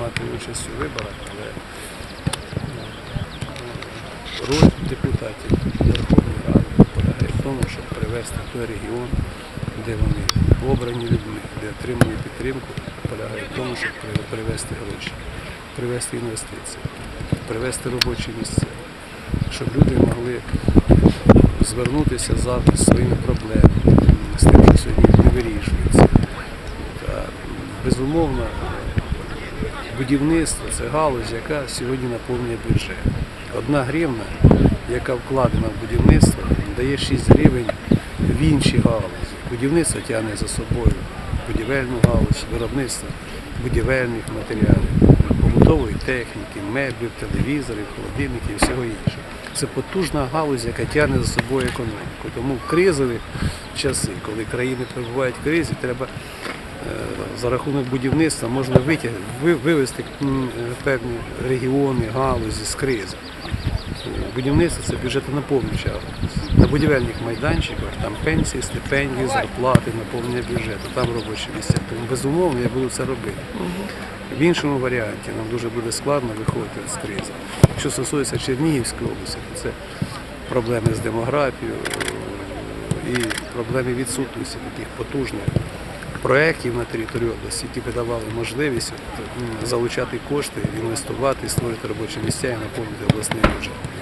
приймати участь у виборах, але е, роль депутатів Верховної Ради полягає в тому, щоб привести той регіон, де вони обрані людьми, де отримують підтримку, полягає в тому, щоб привести гроші, привести інвестиції, привести робочі місця, щоб люди могли звернутися завтра зі своїми проблемами, з тим, що сьогодні не вирішується. Безумовно, будівництво це галузь, яка сьогодні наповнює бюджет. Одна гривна, яка вкладена в будівництво, дає 6 гривень в інші галузі. Будівництво тягне за собою будівельну галузь, виробництво будівельних матеріалів, побутової техніки, меблів, телевізорів, холодильників і всього іншого. Це потужна галузь, яка тягне за собою економіку. Тому в кризові часи, коли країни перебувають в кризі, треба за рахунок будівництва можна витяг, вивести е, певні регіони, галузі з кризи. Будівництво це бюджетонаповнююча галузь. На будівельних майданчиках там пенсії, стипендії, зарплати, наповнення бюджету, там робочі місця. Тому безумовно я буду це робити. В іншому варіанті нам дуже буде складно виходити з кризи. Що стосується Чернігівської області, то це проблеми з демографією е, і проблеми відсутності таких потужних проєктів на території області, які б давали можливість от, залучати кошти, інвестувати, створити робочі місця і наповнити обласний бюджет.